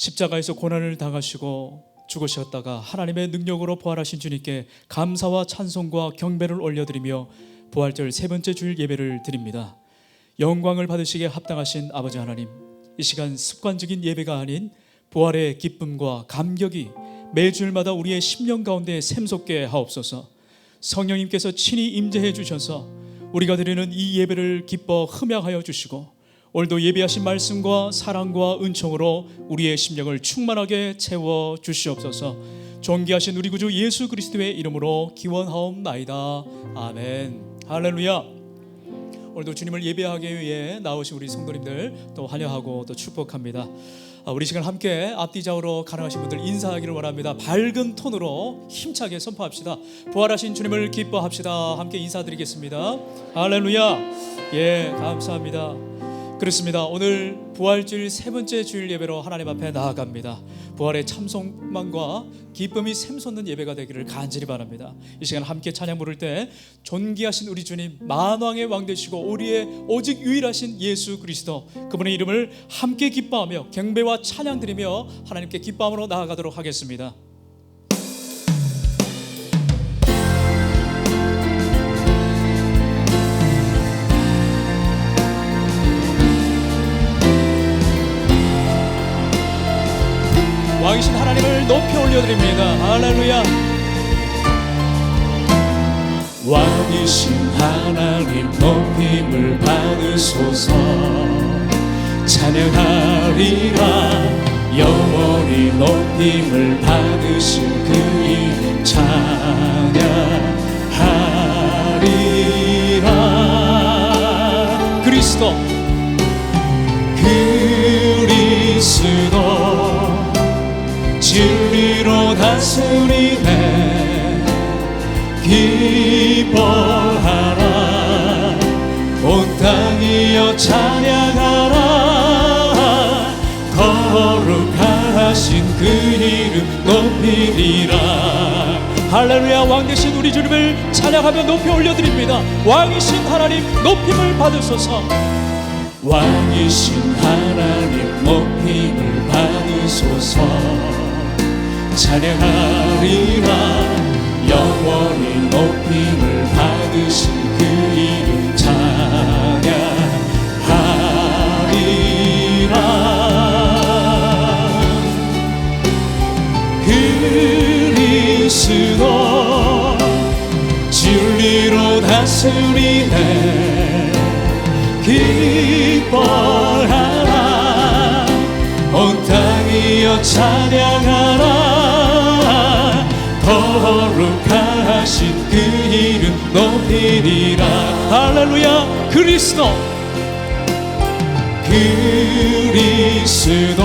십자가에서 고난을 당하시고 죽으셨다가 하나님의 능력으로 부활하신 주님께 감사와 찬송과 경배를 올려드리며 부활절 세 번째 주일 예배를 드립니다. 영광을 받으시기에 합당하신 아버지 하나님, 이 시간 습관적인 예배가 아닌 부활의 기쁨과 감격이 매주일마다 우리의 심령 가운데 샘솟게 하옵소서. 성령님께서 친히 임재해 주셔서 우리가 드리는 이 예배를 기뻐 흠양하여 주시고 오늘도 예배하신 말씀과 사랑과 은총으로 우리의 심령을 충만하게 채워 주시옵소서. 존귀하신 우리 구주 예수 그리스도의 이름으로 기원하옵나이다. 아멘. 할렐루야. 오늘도 주님을 예배하기 위해 나오신 우리 성도님들 또 환영하고 또 축복합니다. 아, 우리 시간 함께 앞뒤 좌우로 가능하신 분들 인사하기를 원합니다. 밝은 톤으로 힘차게 선포합시다. 부활하신 주님을 기뻐합시다. 함께 인사드리겠습니다. 할렐루야. 예, 감사합니다. 그렇습니다. 오늘 부활주일 세 번째 주일 예배로 하나님 앞에 나아갑니다. 부활의 참송만과 기쁨이 샘솟는 예배가 되기를 간절히 바랍니다. 이 시간 함께 찬양 부를 때 존귀하신 우리 주님 만왕의 왕 되시고 우리의 오직 유일하신 예수 그리스도 그분의 이름을 함께 기뻐하며 경배와 찬양 드리며 하나님께 기뻐함으로 나아가도록 하겠습니다. 높이 올려드립니다. 할렐루야. 왕이신 하나님 높임을 받으소서 찬양하리라 영원히 높임을 받으신 그 이름 찬양하리라 그리스도 기뻐하라. 온 땅이여 찬양하라. 거룩하신 그 이름 높이리라. 할렐루야 왕 되신 우리 주님을 찬양하며 높이 올려드립니다. 왕이신 하나님 높임을 받으소서. 왕이신 하나님 높임을 받으소서. 찬양하리라 영원히 높임을 받으신 그 이름 찬양하리라. 그리스도 진리로 다스리네. 기뻐하라. 온 땅이여 찬양하라 거룩하신 그 이름 높이리라. 할렐루야 그리스도. 그리스도.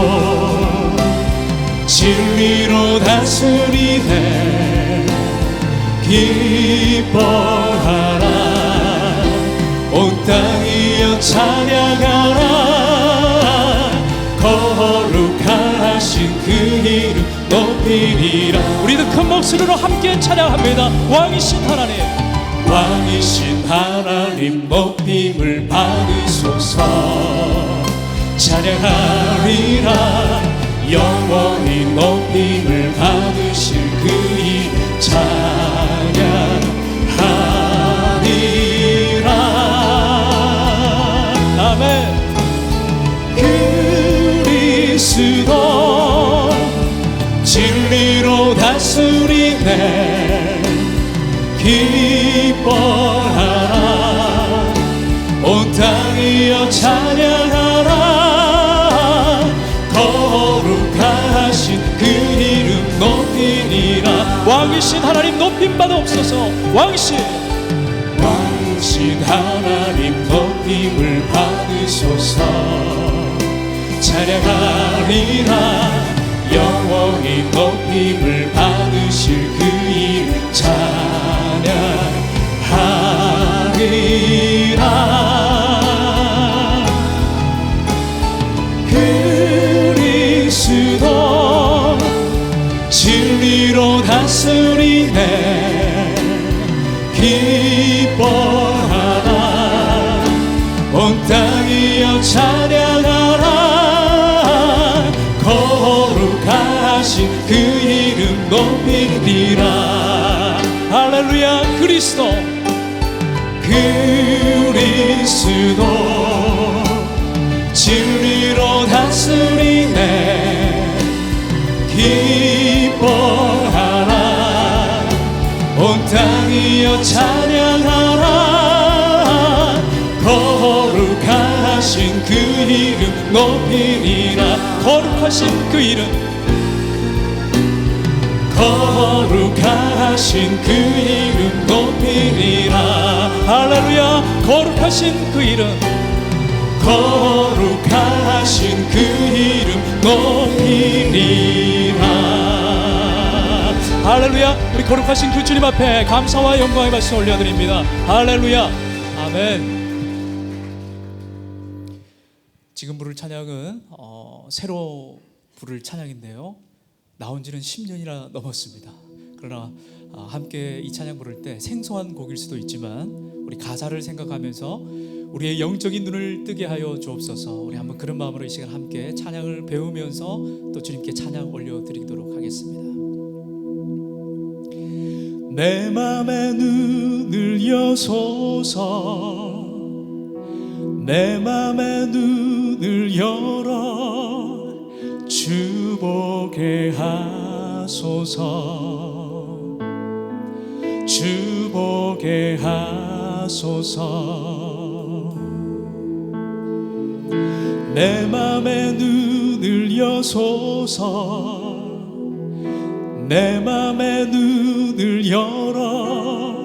진리로 다스리네. 기뻐하라. 온 땅이여 찬양하라 이리라. 우리도 큰 목소리로 함께 찬양합니다. 왕이신 하나님. 왕이신 하나님 높임을 받으소서. 찬양하리라. 영원히 높임을 받으실 그 이름 찬양하리라. 아멘. 그리스도 기뻐하라. 온 땅이여 찬양하라. 거룩하신 그 이름 높이니라. 왕이신 하나님 높임 받옵소서. 왕이신. 왕이신 하나님 높임을 받으소서. 찬양하리라 영원히 높임을 받으실 그 이름 찬양하리라 그리스도. 진리로 다스리네. 기뻐하라. 온 땅이여 찬양하라. 거룩하신 그 이름 높이리라. 거룩하신 그 이름. 거룩하신 그 이름 높이리라 할렐루야 거룩하신 그 이름. 거룩하신 그 이름 높이리라. 할렐루야 우리 거룩하신 그 주님 앞에 감사와 영광의 말씀 올려드립니다. 할렐루야 아멘. 지금 부를 찬양은 어, 새로 부를 찬양인데요. 나온 지는 10년이나 넘었습니다. 그러나 아, 함께 이 찬양 부를 때 생소한 곡일 수도 있지만 우리 가사를 생각하면서 우리의 영적인 눈을 뜨게 하여 주옵소서. 우리 한번 그런 마음으로 이 시간 함께 찬양을 배우면서 또 주님께 찬양 올려드리도록 하겠습니다. 내 맘의 눈을 여소서. 내 맘의 눈을 열어 주 보게 하소서. 주 보게 하소서 내 맘의 눈을 여소서. 내 맘의 눈을 열어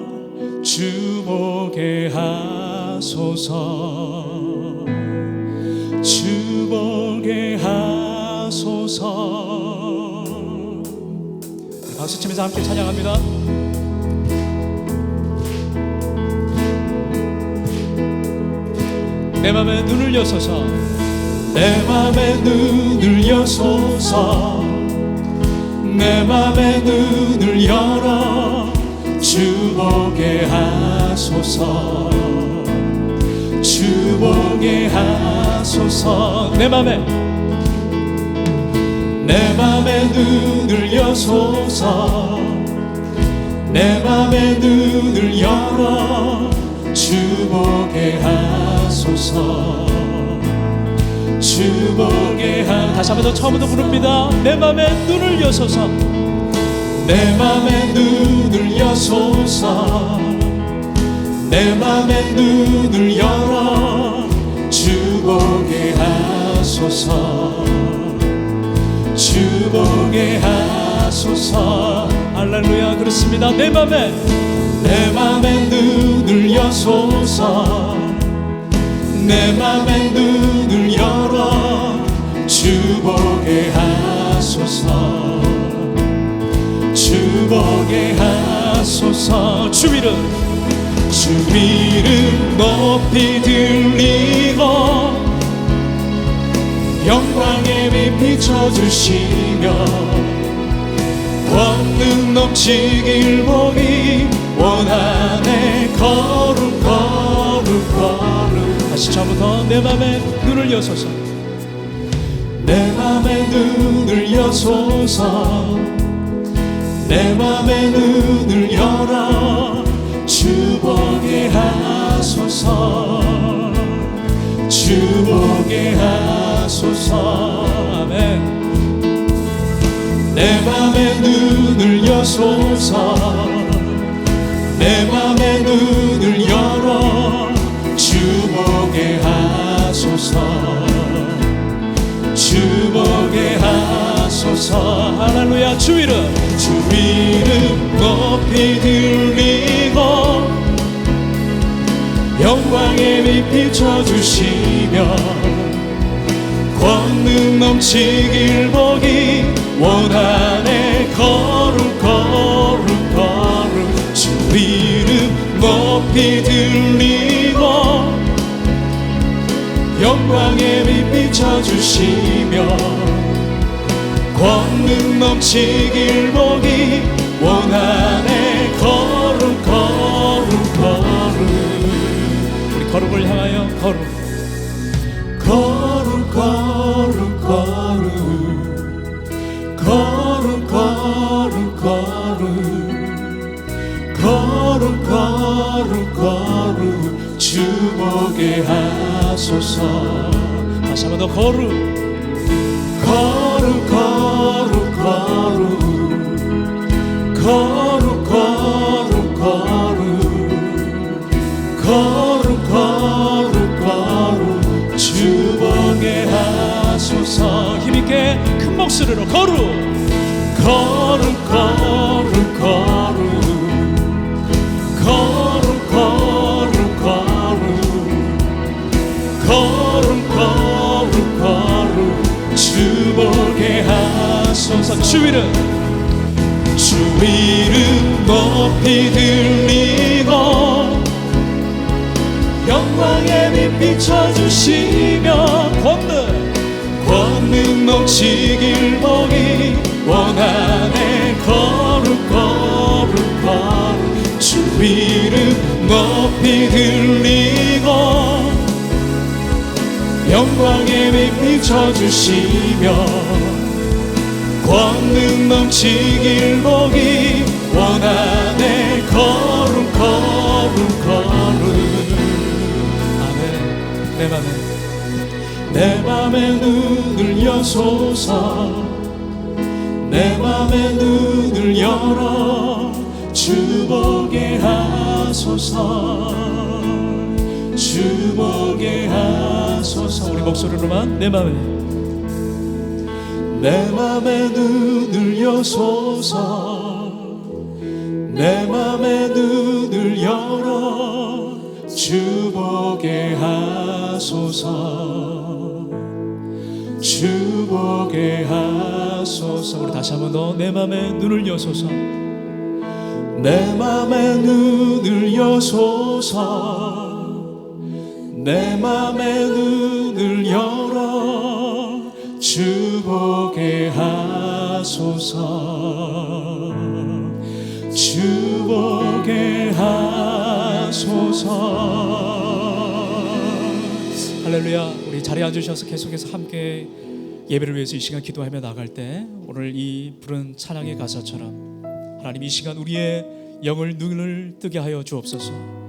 주보게 하소서. 주보게 하소서. 우리 박수 치면서 함께 찬양합니다 내 맘의 눈을 여소서. 내 맘의 눈을 여소서. 내 맘의 눈을 열어 주보게 하소서. 주보게 하소서. 내 맘에. 내 맘의 눈을 여소서. 내 맘의 눈을 열어 주보게 하소서. 주보게 하 다시 한번 더 처음부터 부릅니다. 내 맘의 눈을 여소서. 내 맘의 눈을 여소서. 내 맘의 눈을 열어. 주보게 하소서. 주보게 하소서. 할렐루야 그렇습니다. 내 맘에 내 맘의 눈을 여소서. 내 맘의 눈을 열어 주 보게 하소서. 주 보게 하소서. 주 이름 주 이름 높이 들리고 영광의 빛 비춰주시며 권능 넘치길 보기 원하네 거룩 거룩 거룩. 다시 처음부터 내 맘에 눈을 여소서. 내 맘의 눈을 여소서. 내 맘의 눈을 열어 주보게 하소서. 주보게 하소서. 아멘. 내 맘의 눈을 여소서 내 맘의 눈을 열어 주보게 하소서. 주보게 하소서. 할렐루야 주 이름. 주 이름 높이 들리고 영광의 빛 비춰주시며 권능 넘치길 보기 원하네 높이 들리고 영광의 빛 비춰주시며 권능 넘치길 보기 원하네 거룩 거룩 거룩 우리 거룩을 향하여 거룩 거룩 거룩 주 보게 하소서. 다시 한번 더 거룩. 거룩 거룩 거룩 거룩 거룩 거룩 거룩 거룩 거룩 주 보게 하소서. 힘있게 큰 목소리로 거룩. 거룩 거룩 거룩 거룩 거룩 주보게 하소서. 주 이름. 주 이름 높이 들리고 영광의 빛 비춰주시며 권능 권능 넘치길 보기 원하네. 거룩 거룩 거룩 주 이름 높이 들리 비춰주시며 권능 넘치길 보기 원하네 거룩 거룩 거룩 아멘. 내 맘에 내 맘의 눈을 여소서. 내 맘의 눈을 열어 주보게 하소서 주 보게 하소서. 우리 목소리로만 내 맘에. 내 맘의 눈을 여소서. 내 맘의 눈을 열어. 주 보게 하소서. 주 보게 하소서. 우리 다시 한번 더 내 맘에 눈을 여소서. 내 맘의 눈을 여소서 내 맘의 눈을 열어 주 보게 하소서. 주 보게 하소서. 할렐루야. 우리 자리에 앉으셔서 계속해서 함께 예배를 위해서 이 시간 기도하며 나갈 때 오늘 이 부른 찬양의 가사처럼 하나님 이 시간 우리의 영을 눈을 뜨게 하여 주옵소서